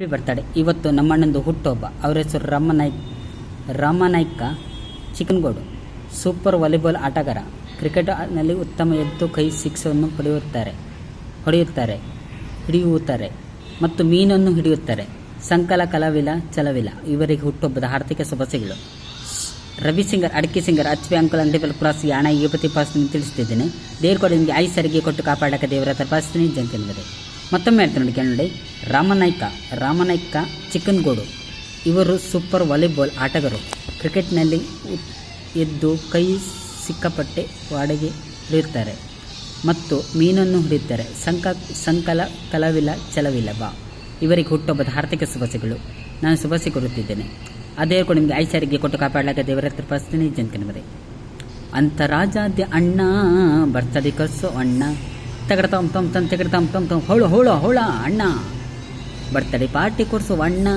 Happy birthday ಇವತ್ತು ನಮ್ಮಣ್ಣಂದು ಹುಟ್ಟುಹಬ್ಬ. ಅವರ ಹೆಸರು ರಾಮನಾಯ್ಕ್ ರಾಮನಾಯ್ಕ ಚಿಕನ್ಗೋಡು ಸೂಪರ್ ವಾಲಿಬಾಲ್ ಆಟಗಾರ. ಕ್ರಿಕೆಟ್ನಲ್ಲಿ ಉತ್ತಮ ಎದ್ದು ಕೈ ಸಿಕ್ಸನ್ನು ಪಡೆಯುತ್ತಾರೆ, ಹೊಡೆಯುತ್ತಾರೆ, ಹಿಡಿಯುತ್ತಾರೆ ಮತ್ತು ಮೀನನ್ನು ಹಿಡಿಯುತ್ತಾರೆ. ಸಂಕಲ, ಕಲಾವಿಲ, ಚಲವಿಲ. ಇವರಿಗೆ ಹುಟ್ಟುಹಬ್ಬದ ಆರ್ಥಿಕ ಶುಭಾಶಯಗಳು. ರವಿ ಸಿಂಗರ್, ಅಡಕೆ ಸಿಂಗರ್ ಅಚ್ವಿ ಅಂಕಲ್ ಅಂಡಿಬಲ್ ಪ್ರಾಸ್ ಯಾಣ ಯುವತಿ ಪಾಸ್ತಿನಿ ತಿಳಿಸುತ್ತಿದ್ದೇನೆ ದೇವ್ರ ಕೊಡಿ ನಿಮಗೆ ಐ ಸರಿಗೆ ಕೊಟ್ಟು ಕಾಪಾಡಕ ದೇವರ ತಪಾಸ್ತಿನಿ ಪಾಸ್ತೀನಿ ಜಂಕನ್ಬದೆ ಮತ್ತೊಮ್ಮೆ ಹೇಳ್ತೀನಿ ನೋಡಿ ಕೇಳಿ ರಾಮನಾಯ್ಕ ರಾಮನಾಯ್ಕ ಚಿಕ್ಕನ್ಗೋಡು. ಇವರು ಸೂಪರ್ ವಾಲಿಬಾಲ್ ಆಟಗಾರರು. ಕ್ರಿಕೆಟ್ನಲ್ಲಿ ಎದ್ದು ಕೈ ಸಿಕ್ಕಾಪಟ್ಟೆ ವಾಡಗೆ ಹಿಡಿಯುತ್ತಾರೆ ಮತ್ತು ಮೀನನ್ನು ಹಿಡಿಯುತ್ತಾರೆ. ಸಂಕ, ಸಂಕಲ, ಕಲವಿಲ್ಲ, ಚಲವಿಲ್ಲ ಬಾ. ಇವರಿಗೆ ಹುಟ್ಟುಹಬ್ಬದ ಆರ್ಥಿಕ ಶುಭಾಶಯಗಳು. ನಾನು ಶುಭಾಶಯ ಕೊಡುತ್ತಿದ್ದೇನೆ ಅದೇ ಕೂಡ ನಿಮಗೆ ಐಸಾರಿಗೆ ಸಾರಿಗೆ ಕೊಟ್ಟು ಕಾಪಾಡಲಾಗ ದೇವರ ಹತ್ರ ಬರೀ ಅಂತ ಅಂತರಾಜಾದ್ಯ ಅಣ್ಣ, ಬರ್ತದೆ ಕರ್ಸೋ ಅಣ್ಣ. ತಗಡ ತಮ್ ತಮ್ ತಮ್ ತಗಡ ತಮ್ ತಮ್ ತಮ್. ಹೋಳು ಹೋಳು ಹೋಳ ಅಣ್ಣ. ಬರ್ತಡೆ ಪಾರ್ಟಿ ಕೊಡ್ಸು ಅಣ್ಣ.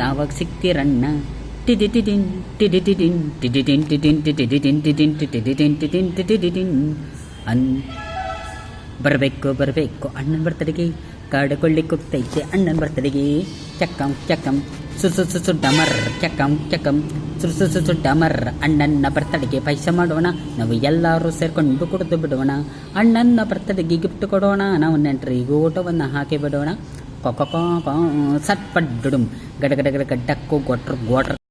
ಯಾವಾಗ ಸಿಗ್ತೀರಣ್ಣ ಟಿಡಿಟಿಟಿನ್ ಟಿಡಿಟಿಟಿನ್ ಟಿಡಿಟಿನ್ ಟಿಟಿನ್ ಟಿಟಿಟಿನ್ ಟಿಟಿನ್ ಟಿಟಿಟಿನ್ ಟಿಟಿನ್ ಟಿಟಿಟಿನ್ ಅನ್, ಬರಬೇಕು ಬರಬೇಕು. ಅಣ್ಣನ ಬರ್ತಡೆಗೆ ಕಾಡಿಕೊಳ್ಳಿ ಕುಗ್ತೈತೆ ಅಣ್ಣನ ಬರ್ತಡೆಗೆ ಚಕ್ಕಂ ಚಕ್ಕಂ. ಸು ಸು ಸು ಸು ಡಮರ್ ಚಕಂ ಚಕಂ ಸುಸು ಡಮರ್ ಅಣ್ಣನ ಬರ್ತಡೆಗೆ ಪಾಯಸ ಮಾಡೋಣ. ನಾವು ಎಲ್ಲರೂ ಸೇರ್ಕೊಂಡು ಕುಡಿದು ಬಿಡೋಣ. ಅಣ್ಣನ ಬರ್ತಡೆಗೆ ಗಿಫ್ಟ್ ಕೊಡೋಣ. ನಾವು ನೆಂಟರಿಗೆ ಊಟವನ್ನು ಹಾಕಿ ಬಿಡೋಣ. ಕೊಕ ಸಟ್ ಗಡ ಗಡ ಗಡ, ಗಡ್ಡಕ್ಕೂ ಗೊಟ್ರು ಗೋಟ್ರ